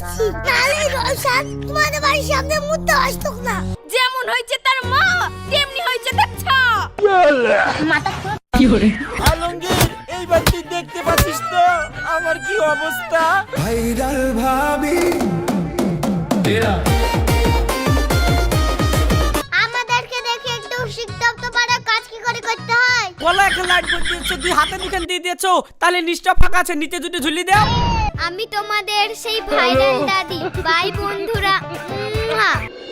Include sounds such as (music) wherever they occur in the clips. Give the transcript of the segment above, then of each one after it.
এসেছি নাহলে এই তোমাদের বাড়ির সামনে মুদ্রা আসতো না। যেমন হয়েছে তার মা তেমনি হয়েছে তার ছা। আলমগীর এইবার তুই দেখতে পাচ্ছিস তো? আমার কি অবস্থা? ভাইরাল ভাবি। আমাদেরকে দেখে একটু শিখতে তো পারে কাজ কি করে করতে হয়? বলা একটা লাইট করে দিয়েছ দুই হাতে মুখে দিয়ে দিয়েছ। তাহলে নিচটা ফাঁকা আছে নিচে দুটো ঝুলি দাও। আমি তোমাদের সেই ভাইরাল দাদি। বাই বন্ধুরা। (laughs)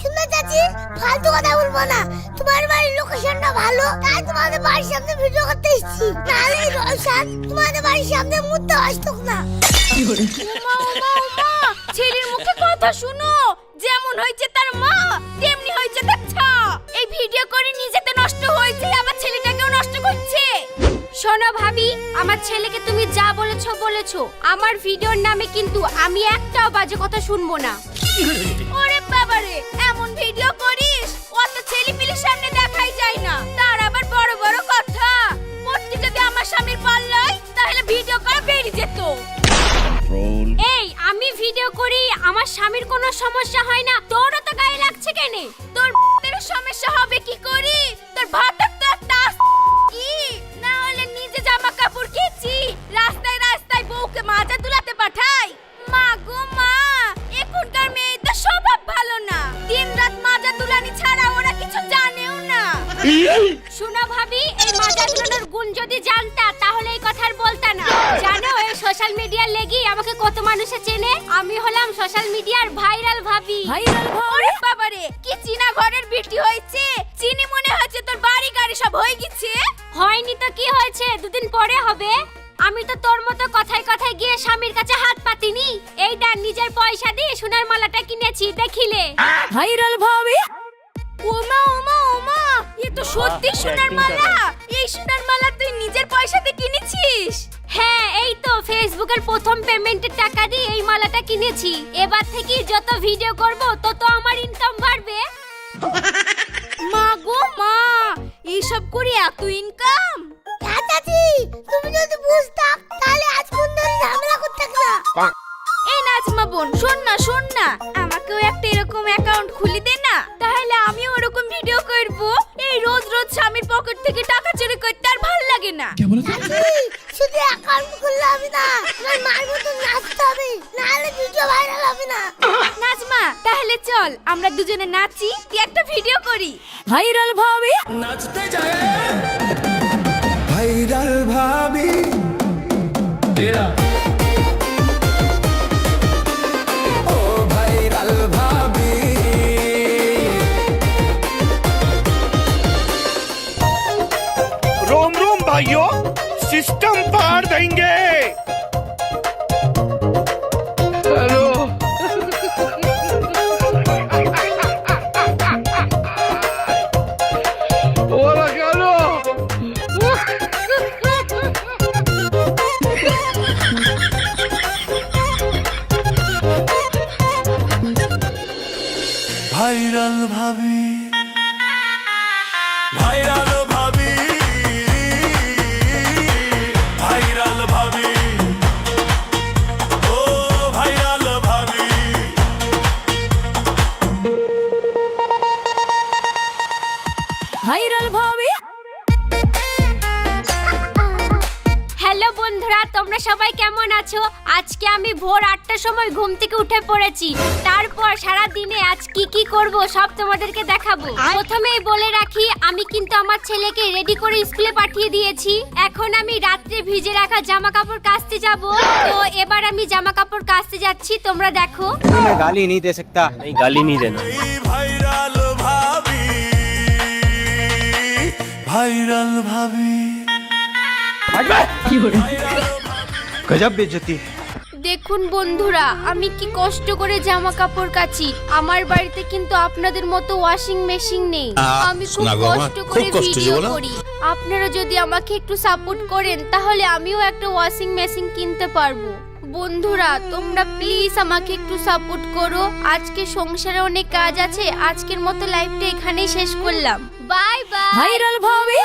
শুনে চাচি ফালতু কথা বলব না। তোমার বাড়ির লোকেশনটা ভালো তাই তোমাদের বাড়ির সামনে ভিডিও করতে এসেছি। নাহলে এই রসাদ তোমাদের বাড়ির সামনে আসতো না। ছেলের মুখে কথা শুনো। যেমন হয়েছে তার মা তেমনি হয়েছে তার ছা। এই ভিডিও করে নিজেতে নষ্ট হয়েছে আবার শোনো ভাবি আমার ছেলেকে তুমি যা বলেছ বলেছ। আমার ভিডিওর নামে কিন্তু আমি একটাও বাজে কথা শুনব না। ওরে বাবারে এমন ভিডিও করিস? অত ছেলে পিলের সামনে দেখাই যায় না। তার আবার বড় বড় কথা। পড়তে যদি আমার স্বামীর পাল্লাই তাহলে ভিডিও করা বেরিয়ে যেত। এই আমি ভিডিও করি আমার স্বামীর কোনো সমস্যা হয় না। তোরও তো গায়ে লাগছে কেন? তোর (laughs) সমস্যা হবে কি করি? তোর ভাতার শোনো ভাবি এই মাজা তুলানোর গুণ যদি জানতা তাহলে এই কথা আর বলতা না। জানো এই সোশ্যাল মিডিয়ার লেগি আমাকে কত মানুষে চেনে? আমি হলাম সোশ্যাল মিডিয়ার ভাইরাল ভাবি। ভাইরাল ওরে বাবারে কি চীনা ঘরের বিটি হয়েছে? চিনি মনে হচ্ছে তোর বাড়ি গাড়ি সব হয়ে গেছে। হয়নি তো কি হয়েছে? দুদিন পরে হবে। আমি তো তোর মতো কথায় কথায় গিয়ে স্বামীর কাছে হাত পাতিনি। এইটা নিজের পয়সা দিয়ে সোনার মালাটা কিনেছি দেখিলে। ভাইরাল ভাবি? ওমা ওমা ওমা এ তো সত্যি সোনার মালা। এই সোনার মালা তুই নিজের পয়সাতে কিনেছিস? হ্যাঁ এই তো ফেসবুকের প্রথম পেমেন্টের টাকা দিয়ে এই মালাটা কিনেছি। এবার থেকে যত ভিডিও করব তত আমার ইনকাম বাড়বে। মা গো মা এইসব করে এত ইনকাম থেকে টাকা চুরি করতে আর ভালো লাগে না। শুধু অ্যাকাউন্ট খুললে হবে না তোমার মার মতো নাচতে হবে নাহলে ভিডিও ভাইরাল হবে না। নাজমা তাহলে চল আমরা দুজনে নাচি কি একটা ভিডিও করি। ভাইরাল ভাবে। নাচতে যায়। ভাইরাল ভাবি। ও সবাই কেমন আছো? আজকে আমি ভোর আটটার সময় ঘুম থেকে উঠে পড়েছি। তারপর সারা দিনে আজ কি কি করব সব তোমাদেরকে দেখাবো। প্রথমেই বলে রাখি আমি কিন্তু আমার ছেলেকে রেডি করে স্কুলে পাঠিয়ে দিয়েছি। এখন আমি রাত্রে ভিজে রাখা জামা কাপড় কাচতে যাব। তো এবার আমি জামা কাপড় কাচতে যাচ্ছি তোমরা দেখো। গালি নি দে সকতা। গালি নি। দেনা ভাইরাল ভাবি ভাইরাল ভাবি। কি बेइज्जती है দেখুন বন্ধুরা আমি কি কষ্ট করে জামা কাপড় কাচি আমার বাড়িতে কিন্তু আপনাদের মতো ওয়াশিং মেশিন নেই আহ, আমি খুব শোনা গো আমার, কষ্ট খুব করে কষ্ট যে ভিডিও বলো। করি আপনারা যদি আমাকে একটু সাপোর্ট করেন তাহলে আমিও একটা ওয়াশিং মেশিন কিনতে পারবো বন্ধুরা তোমরা প্লিজ আমাকে একটু সাপোর্ট করো আজকে সংসারে অনেক কাজ আছে আজকের মতো লাইফটা এখানেই শেষ করলাম বাই বাই ভাইরাল ভাবে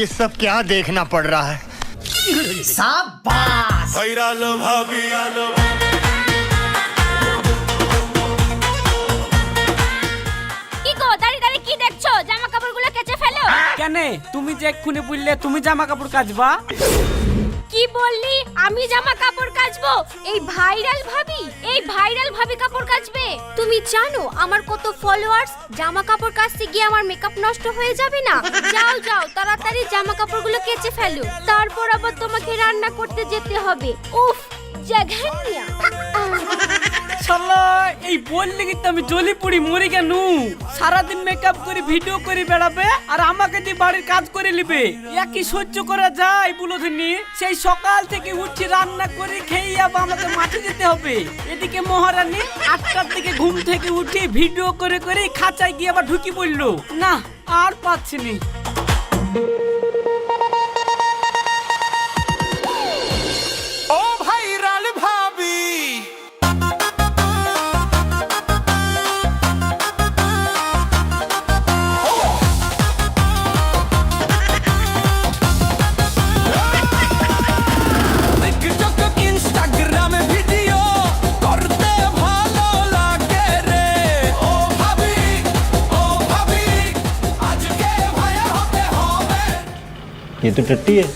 ये सब क्या देखना पड़ रहा है ভাইরাল ভাবি আলো। কি গো দাঁড়িয়ে দাঁড়িয়ে কি দেখছ? জামা কাপড়গুলো কেচে ফেলো? কেন? তুমি যে এক্ষুনি বললে তুমি জামা কাপড় কাচবা? কি বললি, আমি জামা কাপড় কাচবো? এই ভাইরাল ভাবি, এই ভাইরাল ভাবি কাপড় কাচবে। তুমি জানো, আমার কত ফলোয়ার্স জামা কাপড় কাচতে গিয়ে আমার মেকআপ নষ্ট হয়ে যাবে না? যাও যাও, তাড়াতাড়ি জামা কাপড়গুলো কেচে ফেলো। তারপর আবার তোমাকে রান্না করতে যেতে হবে। উফ জাঘানিয়া এই বললে কিন্তু আমি জ্বলি পড়ি, মরি কেন সারাদিন মেকআপ করে ভিডিও করে বেড়াবে, আর আমাকে দিয়ে বাড়ির কাজ করে নিবে। একই সহ্য করা যায় বুলোধিনী? সেই সকাল থেকে উঠছি রান্না করে খেয়ে আবার আমাকে মাঠে যেতে হবে। এদিকে মহারানী আটটার দিকে ঘুম থেকে উঠে ভিডিও করে করে খাঁচায় গিয়ে আবার ঢুকি পড়ল। না, আর পাচ্ছি নি। ये तो टट्टी है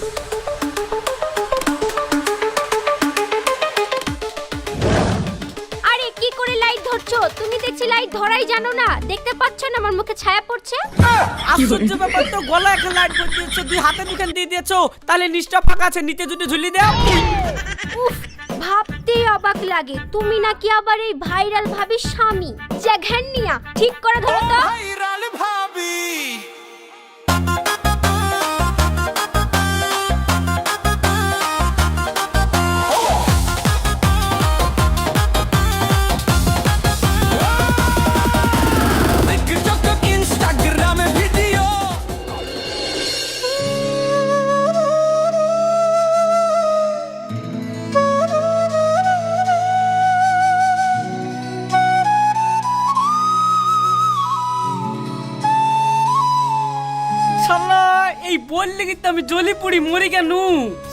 আরে কি করে লাইট ধরছো তুমি দেখছি লাইট ধরাই জানো না দেখতে পাচ্ছ না আমার মুখে ছায়া পড়ছে আশ্চর্য ব্যাপার তো গলা একটা লাইট করে দিয়েছো দুই হাতে দুখান দিয়ে দিয়েছো তাহলে নিচটা ফাঁকা আছে নিতে যদি ঝুলি দাও উফ ভাবতেই অবাক লাগে তুমি নাকি আবার এই ভাইরাল ভাবির স্বামী জাঘান্নিয়া ঠিক করে ধরো তো এই বললে কিন্তু আমি জ্বলি পড়ি মরি কেন?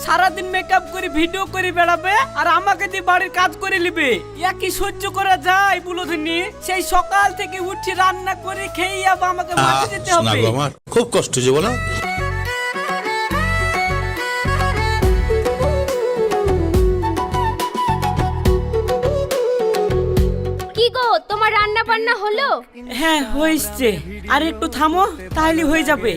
সারাদিন মেকআপ করে ভিডিও করে বেড়াবে আর আমাকে দিয়ে বাড়ির কাজ করে নিবে। একই সহ্য করা যায় বুলোধিনী? সেই সকাল থেকে উঠছি রান্না করে খেয়ে আবার আমাকে মাঠে যেতে শোনা হবে গো আমার খুব কষ্ট যে বলো। কি গো তোমার রান্না বান্না হলো? হ্যাঁ হয়েছে। আর একটু থামো তাহলে হয়ে যাবে।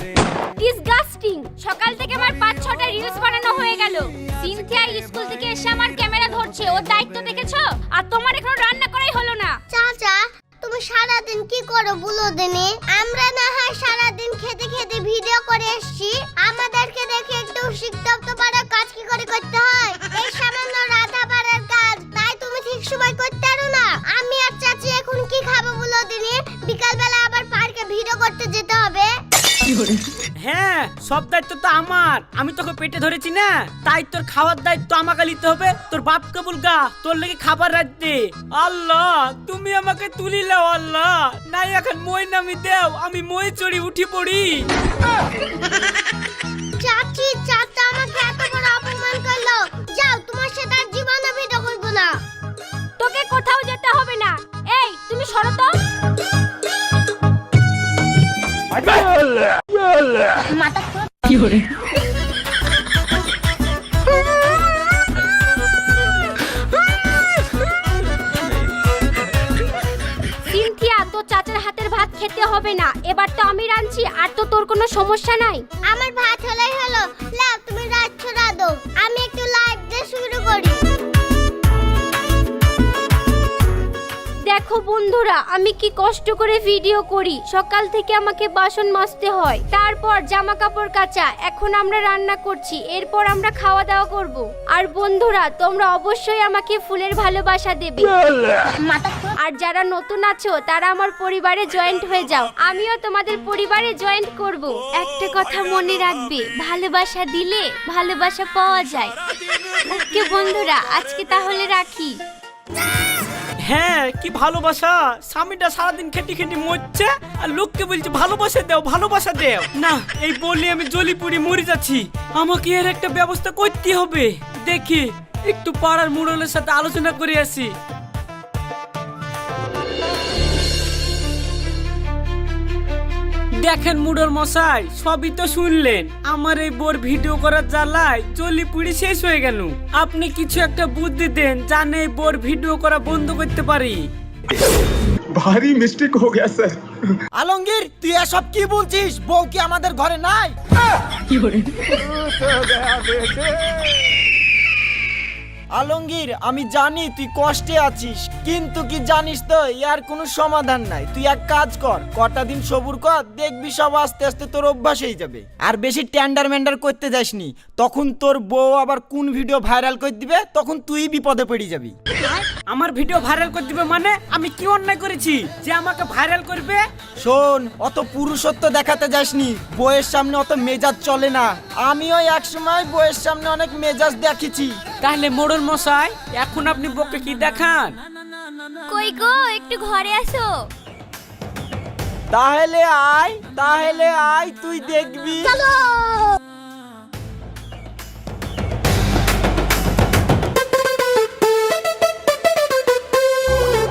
ডিসগাস্টিং সকাল থেকে আমার পাঁচ ছটা রিলস বানানো হয়ে গেল। সিনথিয়া স্কুল থেকে এসে আমার ক্যামেরা ধরছে। ওর দায়িত্ব দেখেছ? আর তোমার এখনও রান্না করাই হলো না। চাচা তুমি সারাদিন কি করো বলো দিনে? আমরা না হয় সারাদিন খেতে খেতে ভিডিও করে এসেছি। আমাদেরকে দেখে একটু শিখতে তো পারো কাজ কি করে করতে হয়? এই সামান্য রাধা পাড়ার কাজ তাই তুমি ঠিক সময় করতে পারো না। আমি আর চাচি এখন কি খাব বলো দিনে? বিকালবেলা আবার পার্কে ভিডিও করতে যেতে হবে। হ্যাঁ সব দায়িত্ব তো আমার। আমি তোকে পেটে ধরেছি না? তাই তোর খাওয়ার দায়িত্ব আমাকে নিতে হবে। তোর বাপ বাপকে বলগা তোর লেগে খাবার রাখতে। আল্লাহ তুমি আমাকে তুলি লাও আল্লাহ। নাই এখন মই নামি দেও আমি মই চড়ি উঠি পড়ি। চাচি চাচা আমাকে এত বড় অপমান করল। যাও তোমার সাথে আর জীবনে ভিডিও করব না। তোকে কোথাও যেতে হবে না। এই তুমি সরো তো। সিনথিয়া তো চাচার হাতের ভাত খেতে হবে না। এবার তো আমি রাঁধছি আর তো তোর কোনো সমস্যা নাই। আমার ভাত হলেই হলো। লাও তুমি রাত রাধো। আমি একটু লাইভ দিয়ে শুরু করি। বন্ধুরা, আমি কি কষ্ট করে ভিডিও করি? সকাল থেকে আমাকে বাসন মাজতে হয়। তারপর জামা কাপড় কাচা। এখন আমরা রান্না করছি। এরপর আমরা খাওয়া দাওয়া করব। আর বন্ধুরা, তোমরা অবশ্যই আমাকে ফুলের ভালোবাসা দেবে। আর যারা নতুন আছো, তারা আমার পরিবারে জয়েন্ট হয়ে যাও। আমিও তোমাদের পরিবারে জয়েন্ট করব। একটা কথা মনে রাখবে, ভালোবাসা দিলে ভালোবাসা পাওয়া যায়। ওকে বন্ধুরা, আজকে তাহলে রাখি। হ্যাঁ কি ভালোবাসা? স্বামীটা সারাদিন খেটি খেটি মরছে, আর লোককে বলছে, ভালোবাসা দেও ভালোবাসা দেও। না, এই বলি আমি জলি পুড়ি মরে যাচ্ছি। আমাকে এর একটা ব্যবস্থা করতে হবে। দেখি, একটু পাড়ার মুরলের সাথে আলোচনা করে আসি। দেখেন মুডোর মশাই সবই তো শুনলেন। আমার এই বোর ভিডিও করার জ্বালায় চলি পুড়ি শেষ হয়ে গেল। আপনি কিছু একটা বুদ্ধি দেন জানে এই বোর ভিডিও করা বন্ধ করতে পারি। ভারী মিস্টেক হয়ে গেছে আলমগীর তুই এসব কি বলছিস? বউ কি আমাদের ঘরে নাই? কি (laughs) হ্যাঁ, হ্যাঁ, হ্যাঁ, আলমগীর আমি জানি তুই কষ্টে আছিস কিন্তু কি জানিস তো ইয়ার কোনো সমাধান নাই। তুই এক কাজ কর কটা দিন সবুর কর দেখবি সব আস্তে আস্তে তোর অভ্যাস হয়ে যাবে। আর বেশি ট্যান্ডার ম্যান্ডার করতে যাসনি তখন তোর বউ আবার কোন ভিডিও ভাইরাল করে দিবে তখন তুই বিপদে পড়ে যাবি। আমার ভিডিও ভাইরাল করে দিবে মানে আমি কি অন্যায় করেছি? যে আমাকে ভাইরাল করবে? শোন অত পুরুষত্ব দেখাতে যাসনি বইয়ের সামনে অত মেজাজ চলে না। আমিও এক সময় বইয়ের সামনে অনেক মেজাজ দেখেছি। তাহলে মোড়ল মশাই এখন আপনি বকে কি দেখান কই গো একটু ঘরে আসো তাহলে আয় তাহলে আয় তুই দেখবি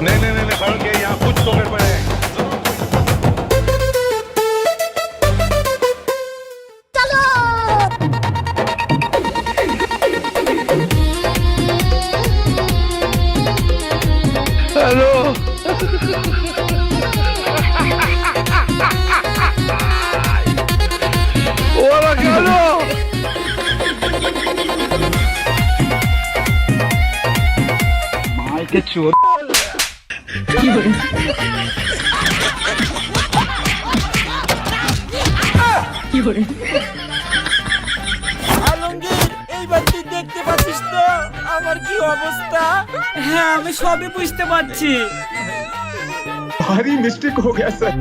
नहीं नहीं नहीं खड़ो के यहाँ कुछ तो गड़बड़ আলমগীর এইবার তুই দেখতে পাচ্ছিস তো আমার কি অবস্থা হ্যাঁ আমি সবই বুঝতে পারছি भारी मिस्टेक हो गया सर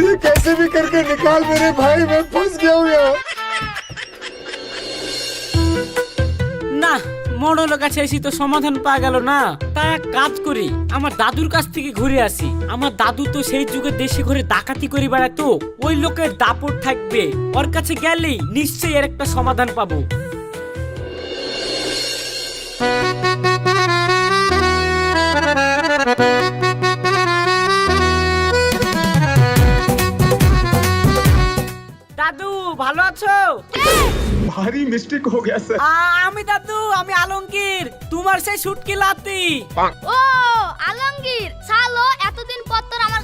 ये कैसे भी करके निकाल मेरे भाई मैं फंस गया हूँ यार মডল কাছে এসে তো সমাধান পাওয়া গেল না। তা এক কাজ করি আমার দাদুর কাছ থেকে ঘুরে আসি। আমার দাদু তো সেই যুগে দেশে ঘরে ডাকাতি করে বেড়াতো ওই লোকের দাপট থাকবে। ওর কাছে গেলেই নিশ্চয়ই এর একটা সমাধান পাবো। দাদু ভালো আছো? ভারী মিস্টেক হয়ে গেছে। আমি দাদু আমি তোমার সেই সুটকি লাতি ও আলমগীর সালো এতদিন পর তোর আমার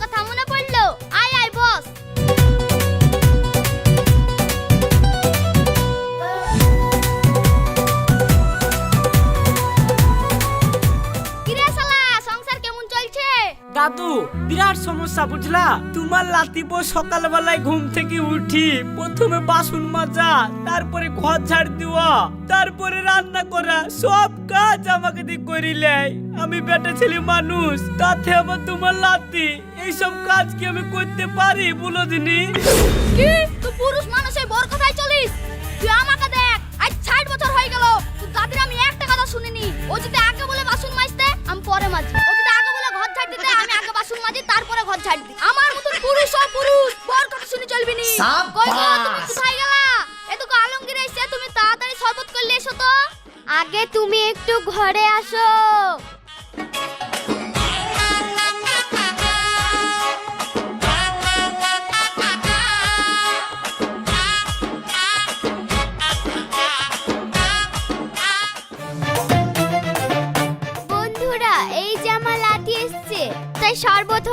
দাদু, বিরাট সমস্যা, বুঝলা? তোমার লাতি বউ সকালবেলায় ঘুম থেকে উঠি, প্রথমে বাসন মাজা, তারপরে ঘর ঝাড় দেওয়া, তারপরে রান্না করা, সব কাজ আমাকে দিয়ে করিলে। আমি বেটা ছেলে মানুষ, তাতে আবার তোমার লাতি। এইসব কাজ কি আমি করতে পারি, বলো দিনি? কি? তুই পুরুষ মানুষের বর কথাই চলিস? তুই আমাকে দেখ, আজ ষাট বছর হয়ে গেল তুই দাদির আমি একটা কথা শুনিনি। ও যদি আগে বলে বাসন মাজতে, আমি পরে মাজি। দিতে আমি আগে বাসন মাজি তারপরে ঘর ঝাড় দিই। আমার মতো পুরুষ ও পুরুষ বর কথা শুনে চলবি নি। কই গো তুমি কোথায় গেলা? এদিকে আলমগীর এসে তুমি তাড়াতাড়ি শরবত করলে এসো তো। আগে তুমি একটু ঘরে আসো।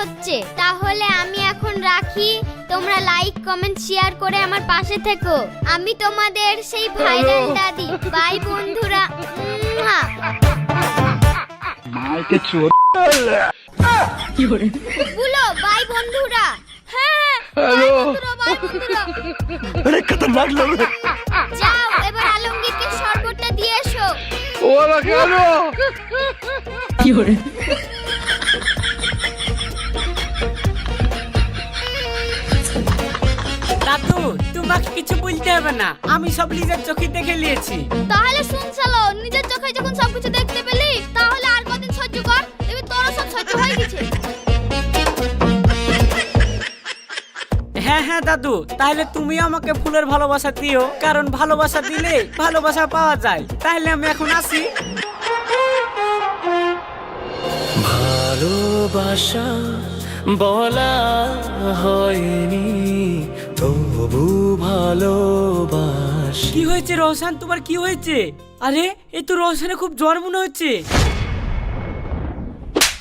হচ্ছে? তাহলে আমি এখন রাখি। তোমরা লাইক কমেন্ট শেয়ার করে আমার পাশে থেকো। আমি তোমাদের সেই ভাইরাল দাদি। বাই বন্ধুরা। বলো হ্যাঁ, হ্যাঁ, বাই বন্ধুরা। বাই বন্ধুরা এবার আলমগীরকে শরবতটা দিয়ে এসো। কেন কি দাদু তোমাকে কিছু বলতে হবে না। আমি সব নিজের চোখে দেখে নিয়েছি। তাহলে শুন চলো নিজের চোখে যখন সবকিছু দেখতে পেলি তাহলে আর কদিন সহ্য কর দেখবি তোরও সব সহ্য হয়ে গেছে। হ্যাঁ হ্যাঁ দাদু তাহলে তুমি আমাকে ফুলের ভালোবাসা দিও কারণ ভালোবাসা দিলে ভালোবাসা পাওয়া যায়। তাহলে আমি এখন আসি। ভালোবাসা বলা হয়নি তবু ভালোবাস। কি হয়েছে রোশন? তোমার কি হয়েছে? আরে এই তো রোশনে খুব জ্বর মনে হচ্ছে।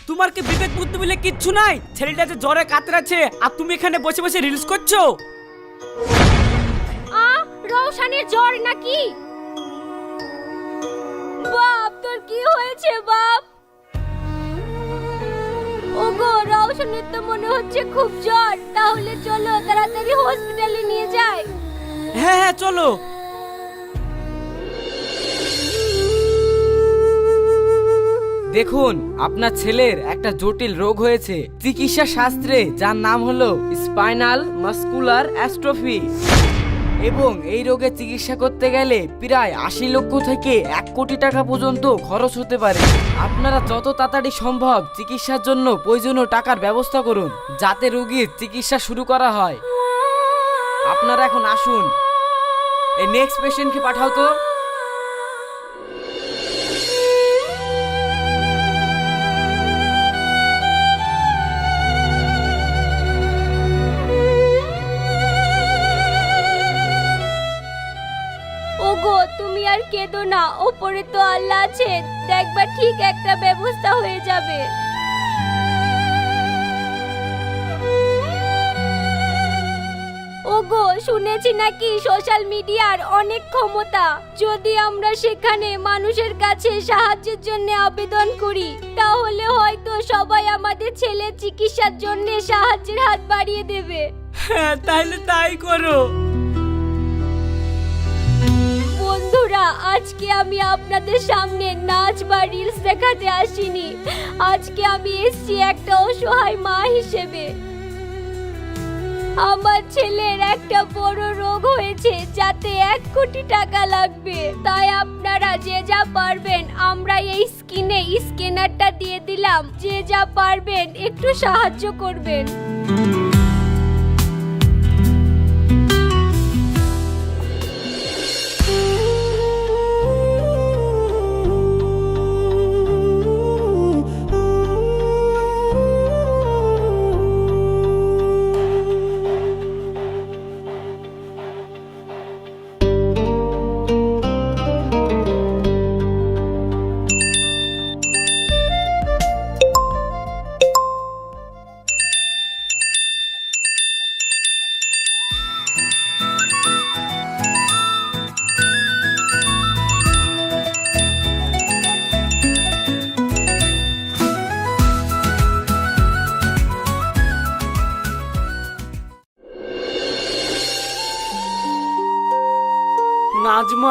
তোমার কি বিবেক বুদ্ধি বলে কিচ্ছু নাই? ছেলেটা যে জ্বরে কাতরাচ্ছে আর তুমি এখানে বসে বসে রিলস করছ? আ রৌশানের জ্বর নাকি? বাপ তোর কি হয়েছে বাপ? তো মনে হচ্ছে খুব জ্বর। তাহলে চলো তাড়াতাড়ি হসপিটালে নিয়ে যাই। হ্যাঁ হ্যাঁ চলো। দেখুন, আপনার ছেলের একটা জটিল রোগ হয়েছে। চিকিৎসা শাস্ত্রে যার নাম হলো স্পাইনাল মাস্কুলার অ্যাস্ট্রফি এবং এই রোগে চিকিৎসা করতে গেলে প্রায় আশি লক্ষ থেকে এক কোটি টাকা পর্যন্ত খরচ হতে পারে। আপনারা যত তাড়াতাড়ি সম্ভব চিকিৎসার জন্য প্রয়োজনীয় টাকার ব্যবস্থা করুন, যাতে রোগীর চিকিৎসা শুরু করা হয়। আপনারা এখন আসুন। এই নেক্সট পেশেন্টকে পাঠাও তো। তো আল্লাহ আছে, দেখবা ঠিক একটা ব্যবস্থা হয়ে যাবে। ওগো, শুনেছি নাকি সোশ্যাল মিডিয়ার অনেক ক্ষমতা। যদি আমরা সেখানে মানুষের কাছে সাহায্যের জন্য আবেদন করি, তাহলে হয়তো সবাই আমাদের ছেলে চিকিৎসার জন্য সাহায্যের হাত বাড়িয়ে দেবে। হ্যাঁ তাহলে তাই করো। বন্ধুরা, আজকে আমি আপনাদের সামনে নাচ বা রিলস দেখাতে আসিনি। আজকে আমি এসছি একটা অসহায় মা হিসেবে। আমার ছেলের একটা বড় রোগ হয়েছে, যাতে এক কোটি টাকা লাগবে। তাই আপনারা যে যা পারবেন, আমরা এই স্কিনে স্ক্যানারটা দিয়ে দিলাম। যে যা পারবেন, একটু সাহায্য করবেন।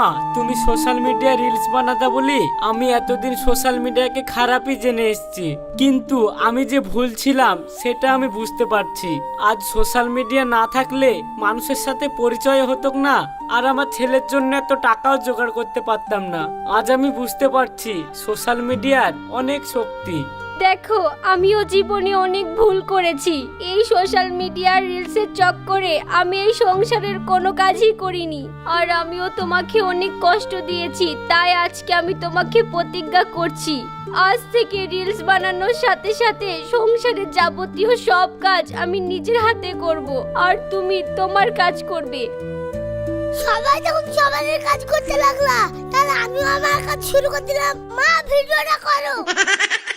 নাজমা তুমি সোশ্যাল মিডিয়া রিলস বানাতে বলি আমি এতদিন সোশ্যাল মিডিয়াকে খারাপই জেনে এসেছি। কিন্তু আমি যে ভুল ছিলাম, সেটা আমি বুঝতে পারছি। আজ সোশ্যাল মিডিয়া না থাকলে মানুষের সাথে পরিচয় হতো না, আর আমার ছেলের জন্য এত টাকাও জোগাড় করতে পারতাম না। আজ আমি বুঝতে পারছি সোশ্যাল মিডিয়ার অনেক শক্তি। দেখো আমিও জীবনে অনেক ভুল করেছি। এই সোশ্যাল মিডিয়ার রিলসের চক্করে আমি এই সংসারের কোনো কাজই করিনি। আর আমিও তোমাকে অনেক কষ্ট দিয়েছি তাই আজকে আমি তোমাকে প্রতিজ্ঞা করছি। আজ থেকে রিলস বানানোর সাথে সাথে সংসারের যাবতীয় সব কাজ আমি নিজের হাতে করব আর তুমি তোমার কাজ করবে। সবাই যখন সবাই কাজ করতে লাগলা তাহলে আমিও আমার কাজ শুরু করে দিলাম। মা ভিডিওটা করো। (laughs)